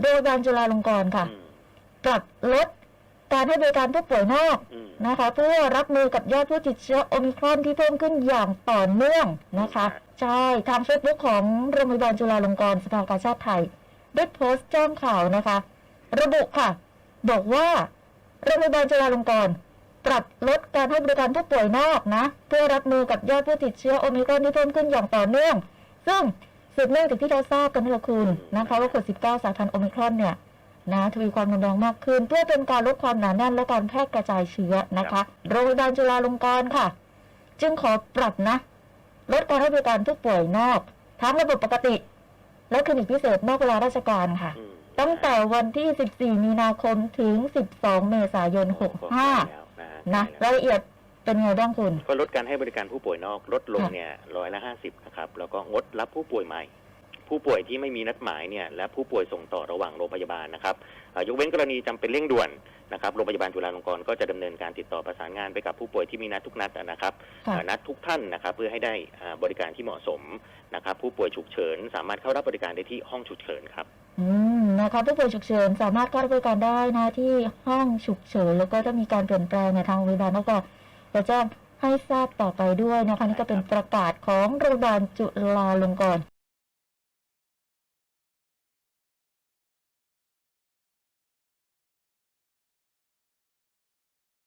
โรงพยาบาลจุฬาลงกรณ์ค่ะอืมปรับลดการให้บริการผู้ป่วยนอกอืมนะคะ เพื่อรับมือกับยอดผู้ติดเชื้อโอมิครอนที่เพิ่มขึ้นอย่างต่อเนื่องนะคะ ใช่ทางเฟซบุ๊กของโรงพยาบาลจุฬาลงกรณ์สภากาชาติไทยได้โพสต์แจ้งข่าวนะคะ ระบุค่ะ บอกว่าโรงพยาบาลจุฬาลงกรณ์ปรับลดการให้บริการผู้ป่วยนอกนะ เพื่อรับมือกับยอดผู้ติดเชื้อโอมิครอนที่เพิ่มขึ้นอย่างต่อเนื่อง ซึ่ง สืบเนื่องจากที่เราทราบกันนี่แหละคุณนะคะว่าโควิด19สายพันธุ์โอมิครอนเนี่ยนะทวีความรุนแรงมากขึ้น เพื่อเป็นการลดความหนาแน่นและการแพร่กระจายเชื้อนะคะโรงพยาบาลจุฬาลงกรณ์ค่ะ จึงขอปรับนะ ลดการให้บริการผู้ป่วยนอกทั้งระบบปกติ และคลินิกพิเศษนอกเวลาราชการค่ะอืมตั้งแต่วันที่ 14 มีนาคมถึง 12 เมษายนก็ใกล้แล้ว65 นะฮะนะใกล้ราแล้วยละเอียด เป็นไงบ้างคุณ ก็ลดการให้บริการผู้ป่วยนอกลดลงค่ะเนี่ยร้อยละห้าสิบนะครับแล้วก็งดรับผู้ป่วยใหม่ ผู้ป่วยที่ไม่มีนัดหมายเนี่ยและผู้ป่วยส่งต่อระหว่างโรงพยาบาลนะครับเอ่อยกเว้นกรณีจำเป็นเร่งด่วนนะครับโรงพยาบาลจุฬาลงกรณ์ก็จะดำเนินการติดต่อประสานงานไปกับผู้ป่วยที่มีนัดทุกนัดนะครับค่ะเอ่อนัดทุกท่านนะครับเพื่อให้ได้อ่าบริการที่เหมาะสมนะครับผู้ป่วยฉุกเฉิน สามารถเข้ารับบริการได้ที่ห้องฉุกเฉินครับอืมนะคะผู้ป่วยฉุกเฉินสามารถเข้ารับบริการได้นะที่ห้องฉุกเฉิน แล้วก็ถ้ามีการเปลี่ยนแปลงในยทางโรงพยาบาลก็ จะแจ้งให้ทราบต่อไปด้วยนะคะนี่ก็เป็นประกาศของโรงพยาบาลจุฬาลงกรณ์